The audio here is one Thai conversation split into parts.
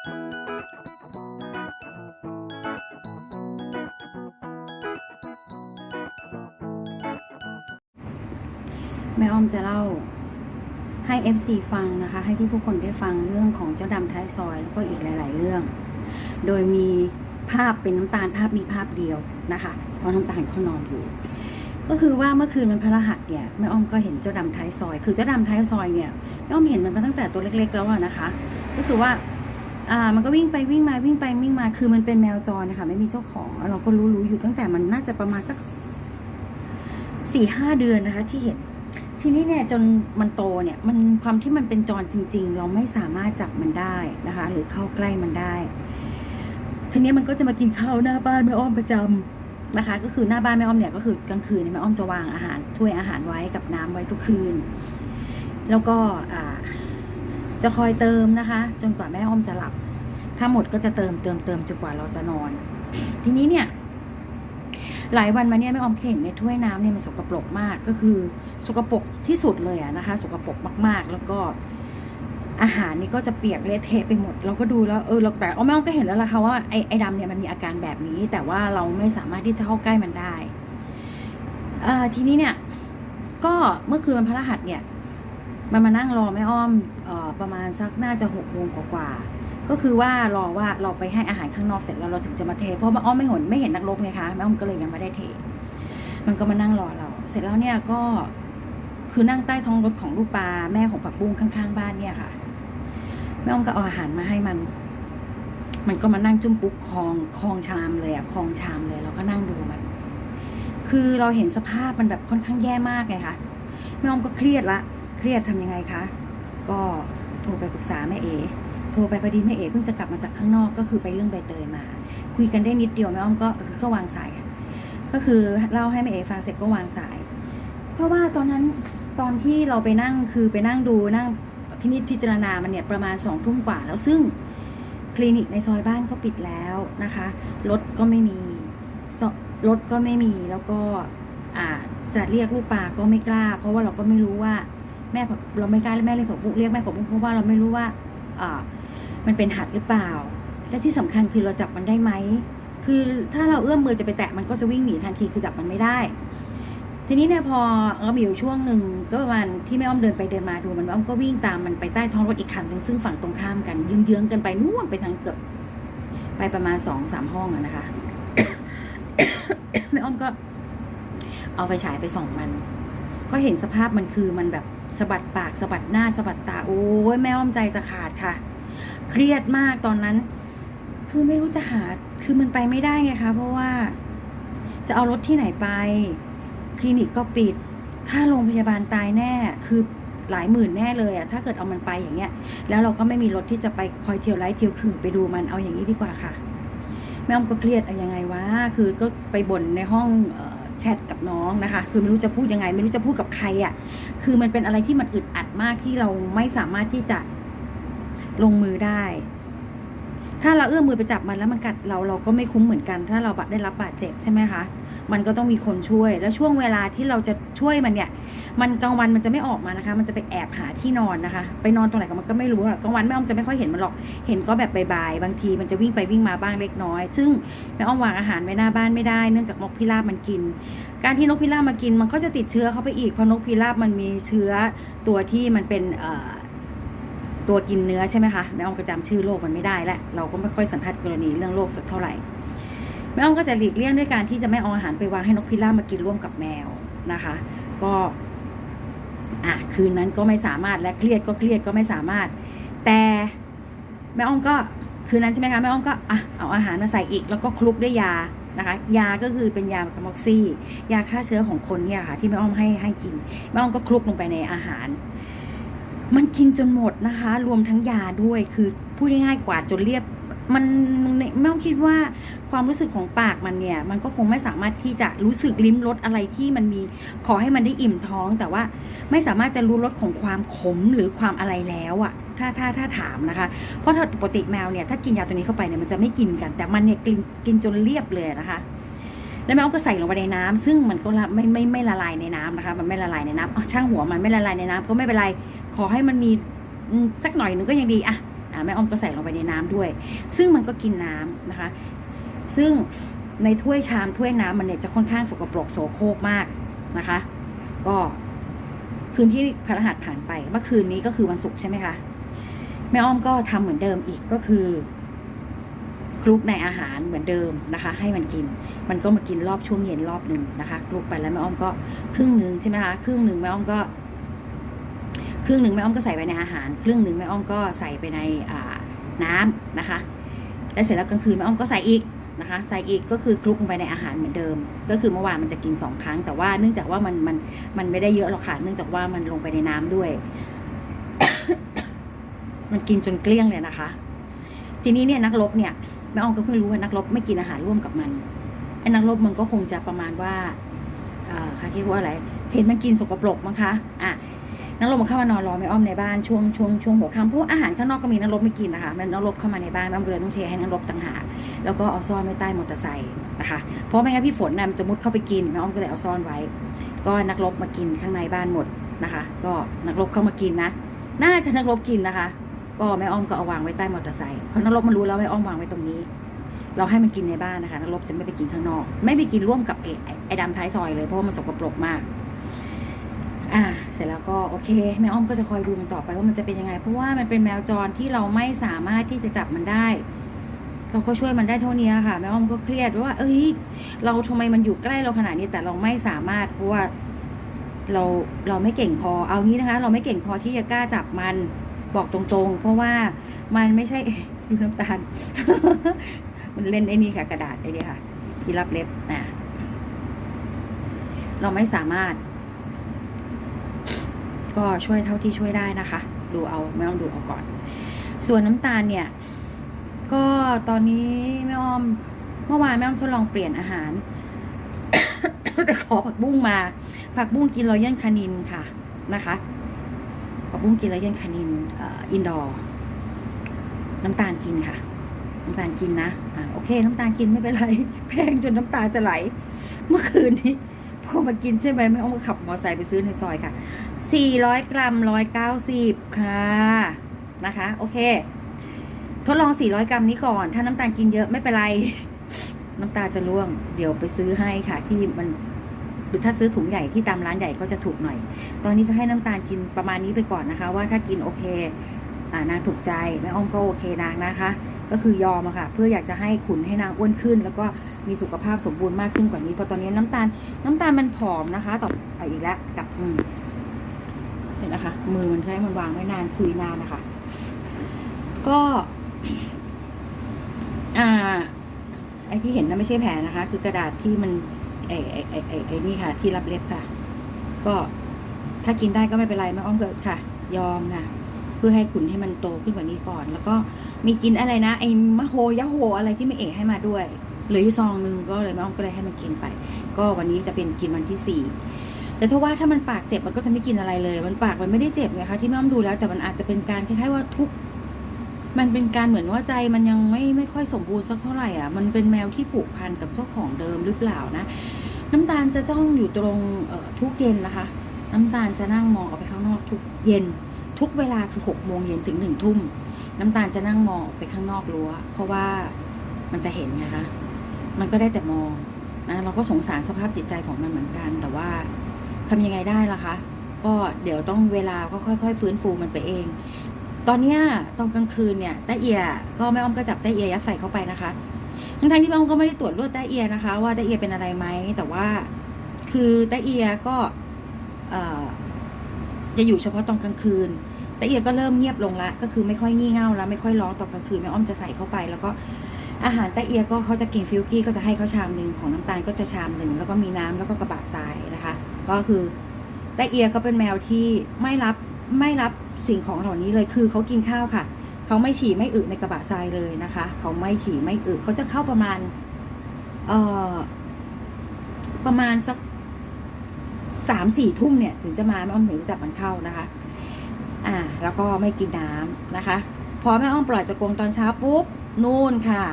แม่อ้อมจะเล่าให้ FC ฟังนะคะ ให้ที่ผู้คนได้ฟังเรื่องของเจ้าดำท้ายซอย แล้วก็อีกหลาย ๆ เรื่อง โดยมีภาพเป็นน้ำตาลภาพมีภาพเดียวนะคะเพราะน้ำตาลเขานอนอยู่ ก็คือว่าเมื่อคืนมันพระรหัสเนี่ยแม่อ้อมก็เห็นเจ้าดำท้ายซอย คือเจ้าดำท้ายซอยเนี่ยแม่อ้อมเห็นมันมาตั้งแต่ตัวเล็ก ๆ แล้วนะคะ ก็คือว่า อ่ามันก็วิ่งไปวิ่งมาวิ่งไปวิ่งมา คือมันเป็นแมวจรนะคะไม่มีเจ้าของ เราก็รู้รู้อยู่ตั้งแต่มันน่าจะประมาณสักสี่ห้าเดือนนะคะ ที่เห็นทีนี้เนี่ยจนมันโตเนี่ยมันความที่มันเป็นจรจริง ๆ เราไม่สามารถจับมันได้นะคะ หรือเข้าใกล้มันได้ ทีนี้มันก็จะมากินข้าวหน้าบ้านแม่อ้อมประจำนะคะ ก็คือหน้าบ้านแม่อ้อมเนี่ยก็คือกลางคืนแม่อ้อมจะวางอาหารถ้วยอาหารไว้กับน้ำไว้ทุกคืน แล้วก็อ่าจะคอยเติมนะคะ จนกว่าแม่อ้อมจะหลับ ถ้าหมดก็จะเติมเติมเติมจนกว่าเราจะนอน ทีนี้เนี่ย หลายวันมาเนี่ยแม่ออมเห็นในถ้วยน้ำเนี่ยมันสกปรกมากก็คือสกปรกที่สุดเลยอะนะคะ สกปรกมากๆ แล้วก็อาหารนี่ก็จะเปียกเละเทะไปหมด เราก็ดูแล้วเออเราแต่เอาแม่ออมก็เห็นแล้วล่ะค่ะว่าไอ้ไอ้ดำเนี่ยมันมีอาการแบบนี้ แต่ว่าเราไม่สามารถที่จะเข้าใกล้มันได้อ่าทีนี้เนี่ย ก็เมื่อคืนวันพฤหัสเนี่ย มันมานั่งรอแม่อ้อมเออประมาณสักน่าจะหกโมงกว่าๆ ก็คือว่ารอว่าเราไปให้อาหารข้างนอกเสร็จแล้วเราถึงจะมาเท เพราะแม่อ้อมไม่เห็นไม่เห็นนักรบไงคะแม่อ้อมก็เลยยังไม่ได้เท มันก็มานั่งรอเรา เสร็จแล้วเนี่ยก็คือนั่งใต้ท้องรถของลูกปลาแม่ของปักบุ้งข้างๆ บ้านเนี่ยค่ะแม่อ้อมก็เอาอาหารมาให้มัน มันก็มานั่งจุ้มปุ๊กคลองคลองชามเลยอะคลองชามเลยเราก็นั่งดูมัน คือเราเห็นสภาพมันแบบค่อนข้างแย่มากไงคะแม่อ้อมก็เครียดละ เครียดทำยังไงคะ ก็โทรไปปรึกษาแม่เอ โทรไปพอดีแม่เอ๋เพิ่งจะกลับมาจากข้างนอกก็คือไปเรื่องใบเตยมา คุยกันได้นิดเดียวแม่อ้อมก็ก็วางสาย ก็คือเล่าให้แม่เอ๋ฟังเสร็จก็วางสาย เพราะว่าตอนนั้นตอนที่เราไปนั่งคือไปนั่งดูนั่งพินิจพิจารณามันเนี่ยประมาณสองทุ่มกว่าแล้วซึ่งคลินิกในซอยบ้านก็ปิดแล้วนะคะรถก็ไม่มีรถก็ไม่มีแล้วก็อาจะเรียกลูกปลาก็ไม่กล้า เพราะว่าเราก็ไม่รู้ว่าแม่เราไม่กล้าเลยแม่เรียกผักบุ้งเรียกแม่ผักบุ้งเพราะว่าเราไม่รู้ว่าอ่า มันเป็นหัดหรือเปล่า และที่สำคัญคือเราจับมันได้ไหม คือถ้าเราเอื้อมมือจะไปแตะมันก็จะวิ่งหนีทันทีคือจับมันไม่ได้ ทีนี้เนี่ยพอเรามีอยู่ช่วงหนึ่งก็ประมาณที่แม่อ้อมเดินไปเดินมาดูมันแม่อ้อมก็วิ่งตามมันไปใต้ท้องรถอีกคันหนึ่งซึ่งฝั่งตรงข้ามกันเยื้องๆกันไปนู่นไปทางเกือบไปประมาณสองสามห้องอะนะคะแม่อ้อมก็ เอาไฟฉายไปส่องมัน ก็เห็นสภาพมันคือมันแบบสะบัดปากสะบัดหน้าสะบัดตา โอ้ยแม่อ้อมใจจะขาดค่ะ เครียดมากตอนนั้น คือไม่รู้จะหาคือมันไปไม่ได้ไงคะเพราะว่าจะเอารถที่ไหนไป คลินิกก็ปิด ถ้าโรงพยาบาลตายแน่ คือหลายหมื่นแน่เลยอะถ้าเกิดเอามันไปอย่างเงี้ย แล้วเราก็ไม่มีรถที่จะไปคอยเที่ยวไล่เที่ยวคือไปดูมันเอาอย่างนี้ดีกว่าค่ะ แม่อมก็เครียดเอายังไงวะ คือก็ไปบ่นในห้องแชทกับน้องนะคะ คือไม่รู้จะพูดยังไง ไม่รู้จะพูดกับใครอะคือมันเป็นอะไรที่มันอึดอัดมากที่เราไม่สามารถที่จะ ลงมือได้ ถ้าเราเอื้อมมือไปจับมันแล้วมันกัดเราเราก็ไม่คุ้มเหมือนกัน ถ้าเราได้รับบาดเจ็บใช่ไหมคะมันก็ต้องมีคนช่วย แล้วช่วงเวลาที่เราจะช่วยมันเนี่ย มันกลางวันมันจะไม่ออกมานะคะ มันจะไปแอบหาที่นอนนะคะ ไปนอนตรงไหนก็มันก็ไม่รู้อะกลางวันแม่อ้อมจะไม่ค่อยเห็นมันหรอก เห็นก็แบบบายๆบางทีมันจะวิ่งไปวิ่งมาบ้างเล็กน้อย ซึ่งแม่อ้อมวางอาหารไว้หน้าบ้านไม่ได้เนื่องจากนกพิราบมันกิน การที่นกพิราบมากินมันก็จะติดเชื้อเข้าไปอีก เพราะนกพิราบมันมีเชื้อตัวที่มันเป็นเอ่อ ตัวกินเนื้อใช่ไหมคะแม่อ้อมก็จำชื่อโรคมันไม่ได้และเราก็ไม่ค่อยสันทัดกรณีเรื่องโรคสักเท่าไหร่แม่อ้อมก็จะหลีกเลี่ยงด้วยการที่จะไม่เอาอาหารไปวางให้นกพิราบมากินร่วมกับแมวนะคะ ก็อะคืนนั้นก็ไม่สามารถและเครียดก็เครียดก็ไม่สามารถ แต่แม่อ้อมก็คืนนั้นใช่ไหมคะแม่อ้อมก็อะเอาอาหารมาใส่อีกแล้วก็คลุกด้วยยานะคะยาก็คือเป็นยาคาม็อกซี่ ยาฆ่าเชื้อของคนเนี่ยค่ะที่แม่อ้อมให้ให้กินแม่อ้อมก็คลุกลงไปในอาหาร มันกินจนหมดนะคะ รวมทั้งยาด้วย คือพูดง่ายๆกว่าดจนเรียบ มันแม่อ้อมคิดว่าความรู้สึกของปากมันเนี่ย มันก็คงไม่สามารถที่จะรู้สึกลิ้มรสอะไรที่มันมี ขอให้มันได้อิ่มท้อง แต่ว่าไม่สามารถจะรู้รสของความขมหรือความอะไรแล้วอะถ้าถ้าถ้าถามนะคะ เพราะถ้าปกติแมวเนี่ยถ้ากินยาตัวนี้เข้าไปเนี่ยมันจะไม่กินกัน แต่มันเนี่ยกินกินจนเรียบเลยนะคะ แล้วแม่อมก็ใส่ลงไปในน้ำซึ่งมันก็ไม่ไม่ไม่ละลายในน้ำนะคะ มันไม่ละลายในน้ำเอาช่างหัวมันไม่ละลายในน้ำก็ไม่เป็นไร ขอให้มันมีสักหน่อยนึงก็ยังดีอะอ่าแม่อ้อมก็ใส่ลงไปในน้ำด้วย ซึ่งมันก็กินน้ำนะคะ ซึ่งในถ้วยชามถ้วยน้ำมันเนี่ยจะค่อนข้างสกปรกโสโครกมากนะคะ ก็คืนที่พระรหัสผ่านไปเมื่อคืนนี้ก็คือวันศุกร์ใช่ไหมคะแม่อ้อมก็ทำเหมือนเดิมอีกก็คือ คลุกในอาหารเหมือนเดิมนะคะ ให้มันกิน มันก็มากินรอบช่วงเย็นรอบหนึ่งนะคะคลุกไปแล้วแม่อ้อมก็ครึ่งหนึ่งใช่ไหมคะครึ่งหนึ่งแม่อ้อมก็ครึ่งหนึ่งแม่อ้อมก็ใส่ไปในอาหาร ครึ่งหนึ่งแม่อ้อมก็ใส่ไปในน้ำนะคะ แล้วเสร็จแล้วกลางคืนแม่อ้อมก็ใส่อีกนะคะใส่อีกก็คือคลุกลงไปในอาหารเหมือนเดิม ก็คือเมื่อวานมันจะกินสองครั้ง แต่ว่าเนื่องจากว่ามันมันมันไม่ได้เยอะหรอกค่ะเนื่องจากว่ามันลงไปในน้ำด้วย มันกินจนเกลี้ยงเลยนะคะ ทีนี้เนี่ยนักรบเนี่ย แม่อ้อมก็เพิ่งรู้ว่านักรบไม่กินอาหารร่วมกับมันไอ้นักรบมันก็คงจะประมาณว่าค่ะคิดว่าอะไรเห็นมันกินสกปรกมั้งคะอะนักรบมันเข้ามานอนรอแม่อ้อมในบ้านช่วงช่วงช่วงหัวค่ำเพราะาอาหารข้างนอกก็มีนักรบไม่กินนะคะมันนักรบเข้ามาในบ้านแม่อ้อมเลยต้องเทให้นักรบต่างหากแล้วก็เอาซ่อนไว้ใต้มอเตอร์ไซค์นะคะเพราะไม่งั้นพี่ฝนน่ะมันจะมุดเข้าไปกินแม่อ้อมก็เลยเอาซ่อนไว้ ก็นักรบมากินข้างในบ้านหมดนะคะ ก็นักรบเข้ามากินนะ น่าจะนักรบกินนะคะ ก็แม่อ้อมก็เอาวางไว้ใต้มอเตอร์ไซค์เพราะนักรบมันรู้แล้วแม่อ้อมวางไว้ตรงนี้ เราให้มันกินในบ้านนะคะนักรบจะไม่ไปกินข้างนอก ไม่ไปกินร่วมกับไอ้ไอ้ดำท้ายซอยเลยเพราะว่ามันสกปรกมาก อ่า เสร็จแล้วก็โอเคแม่อ้อมก็จะคอยดูมันต่อไปว่ามันจะเป็นยังไง เพราะว่ามันเป็นแมวจรที่เราไม่สามารถที่จะจับมันได้เราก็ช่วยมันได้เท่านี้ค่ะแม่อ้อมก็เครียดว่า เอ้ย เราทำไมมันอยู่ใกล้เราขนาดนี้แต่เราไม่สามารถเพราะว่าเราเราไม่เก่งพอ เอางี้นะคะ เราไม่เก่งพอที่จะกล้าจับมัน บอกตรงๆ เพราะว่ามันไม่ใช่ดูน้ำตาล มันเล่นไอ้นี่ค่ะ กระดาษไอ้นี่ค่ะ ที่รับเล็บอะเราไม่สามารถ ก็ช่วยเท่าที่ช่วยได้นะคะ ดูเอาไม่ต้องดูเอาก่อน ส่วนน้ำตาลเนี่ย ก็ตอนนี้แม่อ้อมเมื่อวานแม่อ้อมทดลองเปลี่ยนอาหารไปขอผักบุ้งมา ผักบุ้งกินรอยัลคานินค่ะนะคะ บุ้งกินรอยัลคานินอินดอร์น้ำตาลกินค่ะ น้ำตาลกินนะอ่าโอเค น้ำตาลกินไม่เป็นไร แพงจนน้ำตาจะไหล เมื่อคืนนี้พอมากินใช่ไหมแม่เอ้อมก็ขับมอไซค์ไปซื้อในซอยค่ะ 400 กรัม 190 ค่ะนะคะ โอเค ทดลอง 400 กรัมนี้ก่อน ถ้าน้ำตาลกินเยอะไม่เป็นไร น้ำตาจะร่วง เดี๋ยวไปซื้อให้ค่ะ ที่มัน หรือถ้าซื้อถุงใหญ่ที่ตามร้านใหญ่ก็จะถูกหน่อย ตอนนี้ก็ให้น้ำตาลกินประมาณนี้ไปก่อนนะคะ ว่าถ้ากินโอเคอ่านางถูกใจแม่อ้อมก็โอเคนางนะคะ ก็คือยอมอะค่ะ เพื่ออยากจะให้ขุนให้นางอ้วนขึ้น แล้วก็มีสุขภาพสมบูรณ์มากขึ้นกว่านี้เพราะตอนนี้น้ำตาลน้ำตาลมันผอมนะคะต่ออีกแล้วกับอืมเห็นนะคะ มือมันใช้มันวางไว้นานคุยนานนะคะ ก็อ่าไอที่เห็นนะไม่ใช่แผลนะคะ คือกระดาษที่มัน ไอ้ไอ้ไอ้ไอไอนี่ค่ะ ที่รับเล็บค่ะ ก็ถ้ากินได้ก็ไม่เป็นไรไม่อ้อมเกิดค่ะ ยอมค่ะ เพื่อให้ขุนให้มันโตขึ้นกว่านี้ก่อน แล้วก็มีกินอะไรนะไอ้มะโฮยะโฮอะไรที่ไม่เอะให้มาด้วยเหลืออยู่ซองนึงก็เลยแม่อ้อมก็เลยให้มันกินไป ก็วันนี้จะเป็นกินวันที่สี่แต่ถ้าว่าถ้ามันปากเจ็บมันก็จะไม่กินอะไรเลย มันปากมันไม่ได้เจ็บไงคะที่แม่อ้อมดูแล้ว แต่มันอาจจะเป็นการคล้ายๆว่าทุกมันเป็นการเหมือนว่าใจมันยังไม่ไม่ค่อยสมบูรณ์สักเท่าไหร่อะ มันเป็นแมวที่ผูกพันกับเจ้าของเดิมหรือเปล่านะ น้ำตาลจะต้องอยู่ตรงทุกเย็นนะคะ น้ำตาลจะนั่งมองออกไปข้างนอกทุกเย็น ทุกเวลาคือหกโมงเย็นถึงหนึ่งทุ่มน้ำตาลจะนั่งมองออกไปข้างนอกรั้วเพราะว่ามันจะเห็นไงคะมันก็ได้แต่มองนะเราก็สงสารสภาพจิตใจของมันเหมือนกัน แต่ว่าทำยังไงได้ล่ะคะ ก็เดี๋ยวต้องเวลาก็ค่อย ๆ ฟื้นฟูมันไปเอง ตอนเนี้ยตอนกลางคืนเนี่ยต้าเอียก็แม่อ้อมก็จับต้าเอียยัดใส่เข้าไปนะคะ ทั้งๆที่แม่อ้อมก็ไม่ได้ตรวจเลือดต้าเอียนะคะ ว่าไตเอียเป็นอะไรไหมแต่ว่าคือไตเอียก็จะอยู่เฉพาะตอนกลางคืนแต่เอียก็เริ่มเงียบลงละก็คือไม่ค่อยงี่เง่าแล้วไม่ค่อยร้องตอนกลางคืนแม่อ้อมจะใส่เข้าไป แล้วก็อาหารแต่เอียก็เขาจะกินฟิลกี้ก็จะให้เขาชามหนึ่งของน้ำตาลก็จะชามหนึ่งแล้วก็มีน้ำแล้วก็กระบะทรายนะคะ ก็คือแต่เอียเขาเป็นแมวที่ไม่รับไม่รับสิ่งของเหล่านี้เลยคือเขากินข้าวค่ะ เขาไม่ฉี่ไม่อึในกระบะทรายเลยนะคะ เขาไม่ฉี่ไม่อึเขาจะเข้าประมาณ เอ่อ ประมาณสักสามสี่ทุ่มเนี่ย ถึงจะมาแม่อ้อมถึงจะจับมันเข้านะคะ อ่า แล้วก็ไม่กินน้ำนะคะ พอแม่อ้อมปล่อยจากกรงตอนเช้าปุ๊บนู่นค่ะ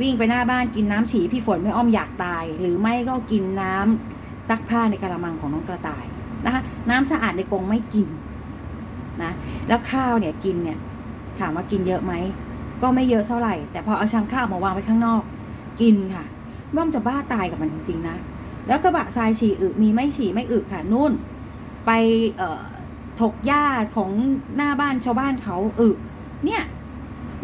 วิ่งไปหน้าบ้านกินน้ำฉี่พี่ฝนแม่อ้อมอยากตาย หรือไม่ก็กินน้ำซักผ้าในกระมังของน้องกระต่ายนะคะ น้ำสะอาดในกรงไม่กินนะ แล้วข้าวเนี่ยกินเนี่ย ถามว่ากินเยอะไหม ก็ไม่เยอะเท่าไหร่ แต่พอเอาชามข้าวมาวางไว้ข้างนอก กินค่ะม่อมจะบ้าตายกับมันจริงๆนะ แล้วกระบะทรายฉี่อึมีไม่ฉี่ไม่อึค่ะนู่น ไปเอ่อถกหญ้าของหน้าบ้านชาวบ้านเขาอึเนี่ย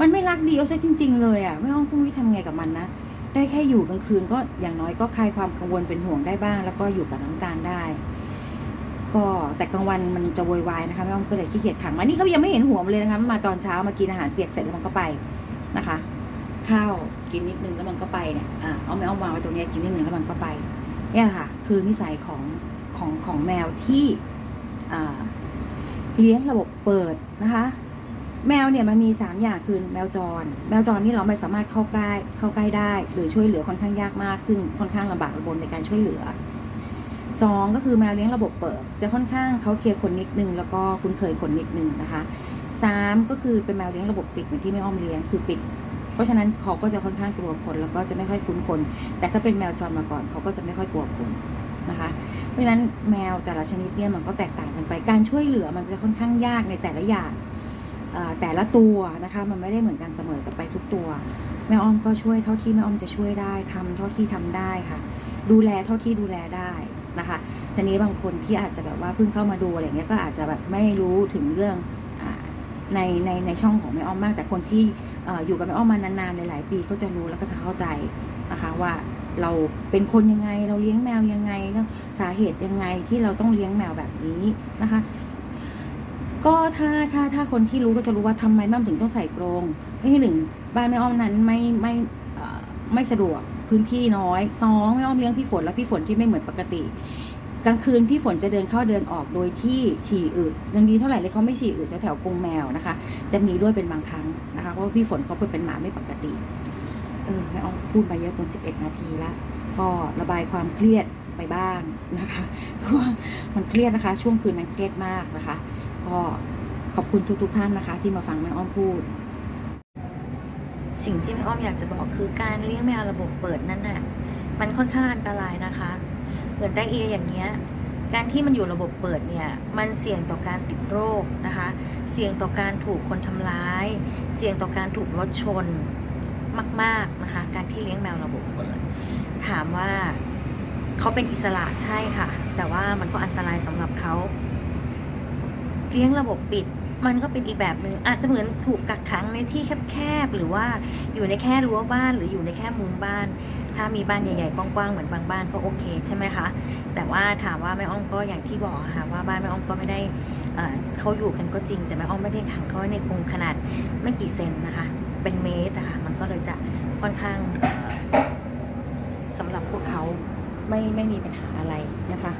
มันไม่รักดียวซะจริง ๆ เลยอะ่ะไม่ต้องคุ้งวิทำไงกับมันนะได้แค่อยู่กลางคืนก็อย่างน้อยก็คลายความกังวลเป็นห่วงได้บ้าง แล้วก็อยู่กับน้ำตาลได้ ก็แต่กลางวันมันจะโวยวายนะคะแม่อ้อมก็เลยขี้เกียจขังมันนี่เขายังไม่เห็นหัวมันเลยนะคะมาตอนเช้ามากินอาหารเปียกเสร็จแล้วมันก็ไปนะคะ ข้าวกินนิดนึงแล้วมันก็ไปเนี่ยอ่าเอาแมววางไว้ตรงนี้กินนิดนึงแล้วมันก็ไปเนี่ยแหละค่ะ คือนิสัยของของของแมวที่เลี้ยงระบบเปิดนะคะ แมวเนี่ยมันมีสามอย่างคือแมวจร แมวจรนี่เราไม่สามารถเข้าใกล้เข้าใกล้ได้ หรือช่วยเหลือค่อนข้างยากมาก ซึ่งค่อนข้างลำบากลำบนในการช่วยเหลือ สองก็คือแมวเลี้ยงระบบเปิด จะค่อนข้างเขาเคลียร์คนนิดนึงแล้วก็คุ้นเคยคนนิดนึงนะคะสามก็คือเป็นแมวเลี้ยงระบบปิดเหมือนที่แม่อ้อมเลี้ยงคือปิด เพราะฉะนั้นเขาก็จะค่อนข้างกลัวคนแล้วก็จะไม่ค่อยคุ้นคน แต่ถ้าเป็นแมวจรมาก่อนเขาก็จะไม่ค่อยกลัวคนนะคะเพราะฉะนั้นแมวแต่ละชนิดเนี่ยมันก็แตกต่างกันไปการช่วยเหลือมันจะค่อนข้างยากในแต่ละอย่างแต่ละตัวนะคะมันไม่ได้เหมือนกันเสมอกันไปทุกตัวแม่อ้อมก็ช่วยเท่าที่แม่อ้อมจะช่วยได้ทำเท่าที่ทำได้ค่ะ ดูแลเท่าที่ดูแลได้ นะคะทีนี้บางคนที่อาจจะแบบว่าเพิ่งเข้ามาดูอะไรเงี้ยก็อาจจะแบบไม่รู้ถึงเรื่องอในในในช่องของแม่อ้อมมาก แต่คนที่ออยู่กับแม่อ้อมมานานๆหลายๆปีก็จะรู้แล้วก็จะเข้าใจนะคะว่าเราเป็นคนยังไงเราเลี้ยงแมวยังไงแล้วสาเหตุยังไงที่เราต้องเลี้ยงแมวแบบนี้นะคะ ก็ถ้าถ้าถ้าคนที่รู้ก็จะรู้ว่าทำไมแม่อ้อมถึงต้องใส่กรงไม่ใช่หนึ่งบ้านแม่อ้อมนั้นไม่ไม่ไม่สะดวก พื้นที่น้อยสองแม่อ้อมเลี้ยงพี่ฝนแล้วพี่ฝนที่ไม่เหมือนปกติกลางคืนพี่ฝนจะเดินเข้าเดินออกโดยที่ฉี่อึยังดีเท่าไหร่เลยเขาไม่ฉี่อึแถวแถวๆกรงแมวนะคะ จะมีด้วยเป็นบางครั้งนะคะเพราะพี่ฝนเขาเป็นหมาไม่ปกติเออแม่อ้อมพูดไปเยอะจนสิบเอ็ดนาทีละก็ระบายความเครียดไปบ้างนะคะเพราะว่ามันเครียดนะคะ ช่วงคืนนั้นเครียดมากนะคะ ก็ขอบคุณทุกๆท่านนะคะ ที่มาฟังแม่อ้อมพูด สิ่งที่แม่อ้อมอยากจะบอกคือการเลี้ยงแมวระบบเปิดนั่นน่ะมันค่อนข้างอันตรายนะคะเหมือนไดเออย่างเงี้ยการที่มันอยู่ระบบเปิดเนี่ยมันเสี่ยงต่อการติดโรคนะคะ เสี่ยงต่อการถูกคนทำร้าย เสี่ยงต่อการถูกรถชนมากๆนะคะ การที่เลี้ยงแมวระบบเปิด ถามว่าเขาเป็นอิสระใช่ค่ะ แต่ว่ามันก็อันตรายสำหรับเขาเลี้ยงระบบปิด มันก็เป็นอีกแบบหนึ่งอาจจะเหมือนถูกกักขังในที่แคบๆหรือว่าอยู่ในแค่รั้วบ้านหรืออยู่ในแค่มุมบ้าน ถ้ามีบ้านใหญ่ๆกว้างๆเหมือนบางบ้านก็โอเคใช่ไหมคะแต่ว่าถามว่าแม่อ้อมก็อย่างที่บอกค่ะว่าบ้านแม่อ้อมก็ไม่ได้เขาอยู่กันก็จริง แต่แม่อ้อมไม่ได้ขังเขาในกรงขนาดไม่กี่เซนนะคะ เป็นเมตรอะค่ะมันก็เลยจะค่อนข้างเอ่อสำหรับพวกเขาไม่ไม่มีปัญหาอะไรนะคะ